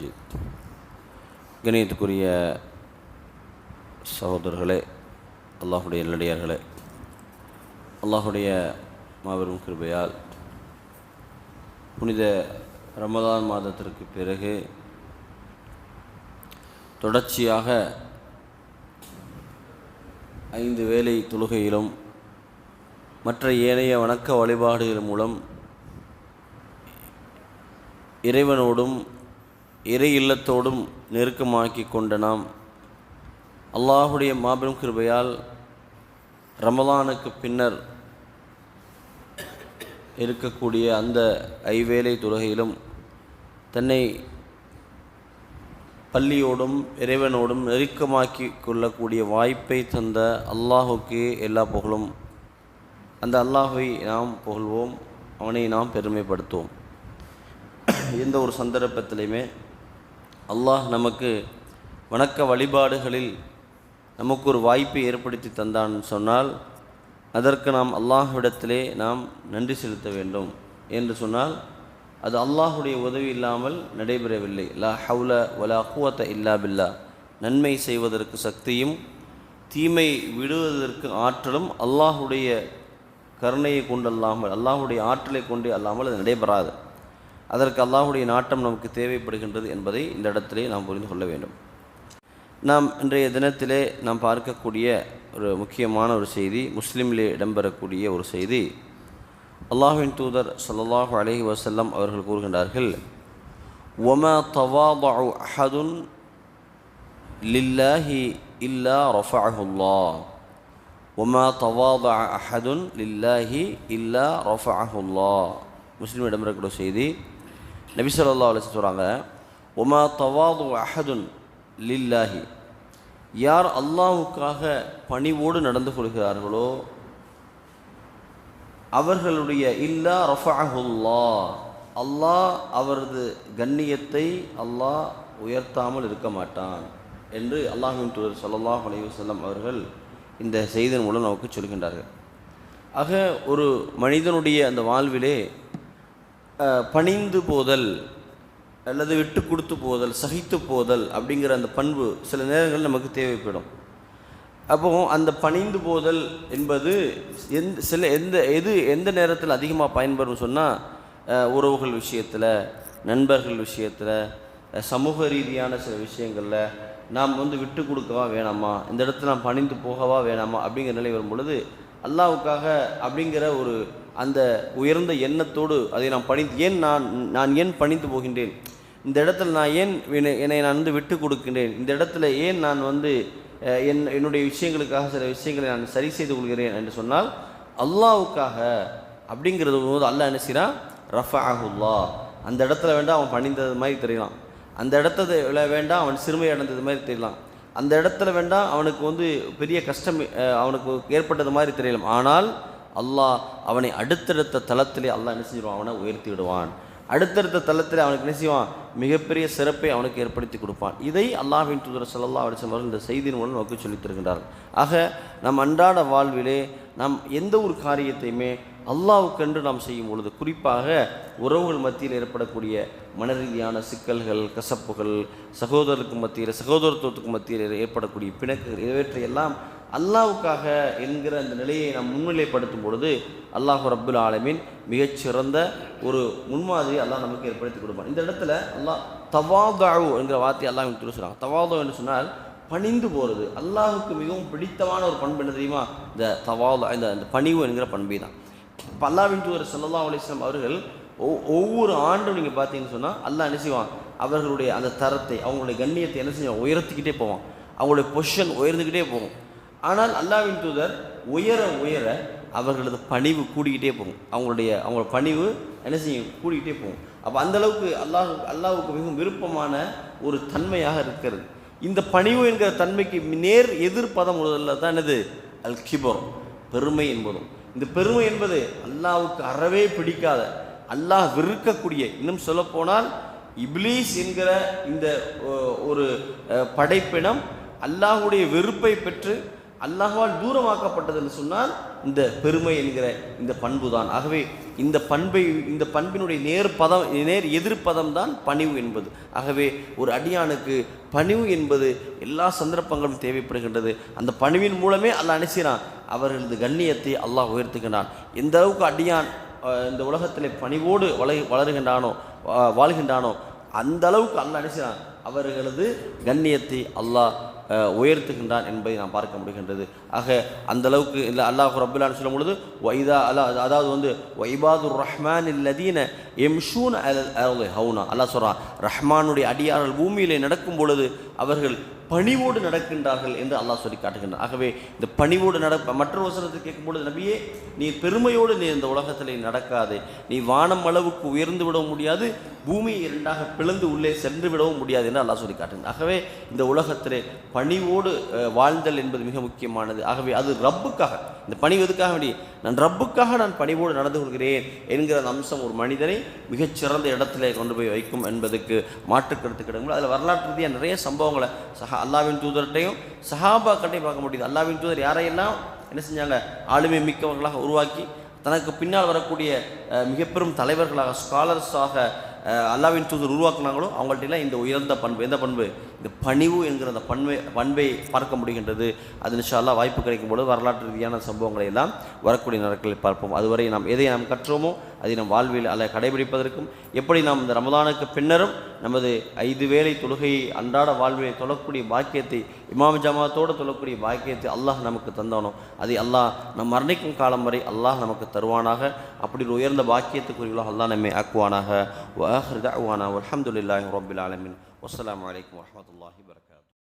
மஜீத் கணியத்துக்குரிய சகோதரர்களே அல்லாஹுடைய நல்லடியார்களே அல்லாஹுடைய மாபெரும் கிருபையால் புனித ரமதான் மாதத்திற்கு பிறகு தொடர்ச்சியாக ஐந்து வேலை தொழுகையிலும் மற்ற ஏனைய வணக்க வழிபாடுகள் மூலம் இறைவனோடும் இறை இல்லத்தோடும் நெருக்கமாக்கி கொண்ட நாம் அல்லாஹுடைய மாபெரும் கிருபையால் ரமலானுக்கு பின்னர் இருக்கக்கூடிய அந்த ஐவேளை தொழுகையிலும் தன்னை பள்ளியோடும் இறைவனோடும் நெருக்கமாக்கி கொள்ளக்கூடிய வாய்ப்பை தந்த அல்லாஹுக்கு எல்லா புகழும். அந்த அல்லாஹை நாம் புகழ்வோம் அவனை நாம் பெருமைப்படுத்துவோம். எந்த ஒரு சந்தர்ப்பத்திலையுமே அல்லாஹ் நமக்கு வணக்க வழிபாடுகளில் நமக்கு ஒரு வாய்ப்பை ஏற்படுத்தி தந்தான்னு சொன்னால் அதற்கு நாம் அல்லாஹ்விடத்திலே நாம் நன்றி செலுத்த வேண்டும் என்று சொன்னால் அது அல்லாஹுடைய உதவி இல்லாமல் நடைபெறவில்லை. லா ஹவுல வலா குவத்த இல்லா பில்லா. நன்மை செய்வதற்கு சக்தியும் தீமை விடுவதற்கு ஆற்றலும் அல்லாஹுடைய கருணையை கொண்டு அல்லாமல் அல்லாஹுடைய ஆற்றலை கொண்டு அல்லாமல் அது நடைபெறாது. அதற்கு அல்லாஹுடைய நாட்டம் நமக்கு தேவைப்படுகின்றது என்பதை இந்த இடத்திலே நாம் புரிந்து கொள்ள வேண்டும். நாம் இன்றைய தினத்திலே நாம் பார்க்கக்கூடிய ஒரு முக்கியமான ஒரு செய்தி முஸ்லீமிலே இடம்பெறக்கூடிய ஒரு செய்தி. அல்லாஹின் தூதர் சல்லாஹு அலஹி வசல்லம் அவர்கள் கூறுகின்றார்கள் ஒம தவாபு அஹதுன் லில்லாஹி இல்லா ரஃபஅஹுல்லா ஒம தவாதஅ அஹதுன் லில்லாஹி இல்லா ரஃபஅஹுல்லா முஸ்லீம் இடம்பெறக்கூடிய செய்தி நபி சொல்லா அலைஹி சொல்கிறாங்க ஒமா தவாது அஹதுன் லில்லாஹி. யார் அல்லாஹ்வுக்காக பணிவோடு நடந்து கொள்கிறார்களோ அவர்களுடைய இல்லா ரஃபாஹுல்லா அல்லாஹ் அவரது கண்ணியத்தை அல்லாஹ் உயர்த்தாமல் இருக்க மாட்டான் என்று அல்லாஹின் தூதர் சல்லாஹ் அலைவசல்லம் அவர்கள் இந்த செய்தியின் மூலம் நமக்கு சொல்கின்றார்கள். ஆக ஒரு மனிதனுடைய அந்த வாழ்விலே பணிந்து போதல் அல்லது விட்டு கொடுத்து போதல் சகித்து போதல் அப்படிங்கிற அந்த பண்பு சில நேரங்கள் நமக்கு தேவைப்படும். அப்போ அந்த பணிந்து போதல் என்பது எந்த சில எந்த எது எந்த நேரத்தில் அதிகமாக பயன்படும் சொன்னால் உறவுகள் விஷயத்தில் நண்பர்கள் விஷயத்தில் சமூக ரீதியான சில விஷயங்களில் நாம் வந்து விட்டு கொடுக்கவா வேணாமா? இந்த இடத்துல நாம் பணிந்து போகவா வேணாமா? அப்படிங்கிற நிலை வரும் பொழுது அல்லாவுக்காக அப்படிங்கிற ஒரு அந்த உயர்ந்த எண்ணத்தோடு அதை நான் பணி ஏன் நான் நான் ஏன் பணிந்து போகின்றேன்? இந்த இடத்துல நான் ஏன் என்னை என்னை நான் வந்து விட்டு கொடுக்கின்றேன்? இந்த இடத்துல ஏன் நான் வந்து என் என்னுடைய விஷயங்களுக்காக சில விஷயங்களை நான் சரி செய்து கொள்கிறேன் என்று சொன்னால் அல்லாவுக்காக அப்படிங்கிறது போது அல்லாஹ் என்ன செய்கிறான் ரஃபாஹுல்லா அந்த இடத்துல வேண்டாம் அவன் பணிந்தது மாதிரி தெரியலாம். அந்த இடத்துல வேண்டாம் அவன் சிறுமை அடைந்தது மாதிரி தெரியலாம். அந்த இடத்துல வேண்டாம் அவனுக்கு வந்து பெரிய கஷ்டம் அவனுக்கு ஏற்பட்டது மாதிரி தெரியலாம். ஆனால் அல்லாஹ் அவனை அடுத்தடுத்த தளத்திலே அல்லாஹ் என்ன செஞ்சிருவான்? அவனை உயர்த்தி விடுவான். அடுத்தடுத்த தளத்தில் அவனுக்கு என்ன செய்வான்? மிகப்பெரிய சிறப்பை அவனுக்கு ஏற்படுத்தி கொடுப்பான். இதை அல்லாஹ்வின் தூதர் சல்லா அலைஹி அவர்கள் இந்த செய்தியின் மூலம் நமக்கு சொல்லித்திருக்கின்றார் ஆக நம் அன்றாட வாழ்விலே நாம் எந்த ஒரு காரியத்தையுமே அல்லாஹ்வுக்கென்று நாம் செய்யும் பொழுது குறிப்பாக உறவுகள் மத்தியில் ஏற்படக்கூடிய மன ரீதியான சிக்கல்கள் கசப்புகள் சகோதரருக்கு மத்தியில் சகோதரத்துவத்துக்கு மத்தியில் ஏற்படக்கூடிய பிணக்குகள் இவற்றையெல்லாம் அல்லாஹ்வுக்காக என்கிற அந்த நிலையை நாம் முன்னிலைப்படுத்தும் பொழுது அல்லாஹு ரப்புல் ஆலமின் மிகச்சிறந்த ஒரு முன்மாதிரி அல்லாஹ் நமக்கு ஏற்படுத்தி கொடுப்பான். இந்த இடத்துல அல்லாஹ் தவாதாவு என்கிற வார்த்தையை அல்லாஹ் எனக்கு சொல்கிறான் தவாதோ என்று சொன்னால் பணிந்து போகிறது அல்லாஹுக்கு மிகவும் பிடித்தமான ஒரு பண்பு என்ன தெரியுமா? இந்த தவாதா இந்த இந்த பணிவு என்கிற பண்பை தான். இப்போ அல்லாவின் தூதர் சல்லா அலிஸ்லாம் அவர்கள் ஒவ்- ஒவ்வொரு ஆண்டும் நீங்கள் பார்த்தீங்கன்னு சொன்னால் அல்லாஹ் என்ன செய்வான்? அவர்களுடைய அந்த தரத்தை அவங்களுடைய கண்ணியத்தை என்ன செய்வான்? உயர்த்திக்கிட்டே போவான். அவங்களுடைய பொசிஷன் உயர்ந்துக்கிட்டே போகும். ஆனால் அல்லாவின் தூதர் உயர உயர அவர்களது பணிவு கூடிக்கிட்டே போகும். அவங்களுடைய அவங்களோட பணிவு என்ன செய்யும்? கூடிக்கிட்டே போகும். அப்போ அந்தளவுக்கு அல்லாஹ் அல்லாவுக்கு மிகவும் விருப்பமான ஒரு தன்மையாக இருக்கிறது. இந்த பணிவு என்கிற தன்மைக்கு நேர் எதிர்ப்பதம் முதல்ல தான் என்னது? அல் கிபர் பெருமை என்பதும். இந்த பெருமை என்பது அல்லாவுக்கு அறவே பிடிக்காத அல்லாஹ் வெறுக்கக்கூடிய இன்னும் சொல்லப்போனால் இப்லீஸ் என்கிற இந்த ஒரு படைப்பினம் அல்லாஹ்வுடைய வெறுப்பை பெற்று அல்லாஹால் தூரமாக்கப்பட்டது என்று சொன்னால் இந்த பெருமை என்கிற இந்த பண்பு தான் ஆகவே இந்த பண்பை இந்த பண்பினுடைய நேர் பதம் நேர் எதிர்ப்பதம் தான் பணிவு என்பது. ஆகவே ஒரு அடியானுக்கு பணிவு என்பது எல்லா சந்தர்ப்பங்களும் தேவைப்படுகின்றது. அந்த பணிவின் மூலமே அல்லாஹ் நினைச்சினான் அவர்களது கண்ணியத்தை அல்லாஹ் உயர்த்துகின்றான். எந்த அளவுக்கு அடியான் இந்த உலகத்தில் பணிவோடு வள வளருகின்றானோ வாழ்கின்றானோ அந்த அளவுக்கு அல்லாஹ் நினைச்சினான் அவர்களது கண்ணியத்தை அல்லாஹ் உயர்த்துகின்றான் என்பதை நாம் பார்க்க முடிகின்றது. ஆக அந்த அளவுக்கு இல்லை அல்லாஹ் ரபுல்லான்னு சொல்லும் பொழுது வைதா அல்லா அதாவது வந்து வைபாதுர் ரஹ்மான் இல்லதீன எம்ஷூன் அல் ஹவுனா. அல்லாஹ் சொல்கிறான் ரஹ்மானுடைய அடியார்கள் பூமியிலே நடக்கும் பொழுது அவர்கள் பணிவோடு நடக்கின்றார்கள் என்று அல்லாஹ் சொல்லி காட்டுகின்றார் ஆகவே இந்த பணிவோடு நட மற்றொரு வசனத்தை கேட்கும்பொழுது நபியே நீ பெருமையோடு நீ இந்த உலகத்தில் நடக்காது. நீ வானம் அளவுக்கு உயர்ந்து விடவும் முடியாது பூமியை இரண்டாக பிளந்து உள்ளே சென்று விடவும் முடியாது என்று அல்லாஹ் சொல்லி காட்டுங்க ஆகவே இந்த உலகத்திலே பணிவோடு வாழ்ந்தல் வாழ்தல் என்பது மிக முக்கியமானது. ஆகவே அது ரப்புக்காக இந்த பணிவு எதுக்காக வேண்டிய நான் ரப்புக்காக நான் பணிவோடு நடந்து கொள்கிறேன் என்கிற அந்த அம்சம் ஒரு மனிதனை மிகச்சிறந்த இடத்திலே கொண்டு போய் வைக்கும் என்பதுக்கு மாற்றுக்கருத்து கிடைக்கும் அதில் வரலாற்று ரீதியாக நிறைய சம்பவங்களை சஹா அல்லாவின் தூதர்கிட்டையும் சஹாபாக்கட்டையும் பார்க்க முடியுது. அல்லாவின் தூதர் யாரையெல்லாம் என்ன செஞ்சாங்க? ஆளுமை மிக்கவர்களாக உருவாக்கி தனக்கு பின்னால் வரக்கூடிய மிகப்பெரும் தலைவர்களாக ஸ்காலர்ஸாக அல்லாவின் தூதர் உருவாக்குனாங்களோ அவங்கள்ட்டலாம் இந்த உயர்ந்த பண்பு எந்த பண்பு? இந்த பணிவு என்கிற அந்த பண்பை பண்பை பார்க்க முடிகின்றது. அது நிஷால்லா வாய்ப்பு கிடைக்கும் பொழுது வரலாற்று ரீதியான சம்பவங்களை எல்லாம் வரக்கூடிய நாட்களில் பார்ப்போம். அதுவரை நாம் எதை நாம் கற்றோமோ அதை நம் வாழ்வில் அல்ல கடைபிடிப்பதற்கும் எப்படி நாம் இந்த ரமதானுக்கு பின்னரும் நமது ஐந்து வேளை தொழுகையை அன்றாட வாழ்விலை தொழக்கூடிய பாக்கியத்தை இமாம் ஜமாத்தோடு தொழக்கூடிய பாக்கியத்தை அல்லாஹ் நமக்கு தந்தானோ அதை அல்லாஹ் நம் மரணிக்கும் காலம் வரை அல்லாஹ் நமக்கு தருவானாக. அப்படி ஒரு உயர்ந்த பாக்கியத்துக்குரியவர்களாக அல்லாஹ் நம்மை ஆக்குவானாக வாஹர் தஅவானா வல்ஹம்துலில்லாஹி ரப்பில் ஆலமீன் வஸ்ஸலாமு அலைக்கும் வரஹ்மத்துல்லாஹி வபரகாத்துஹு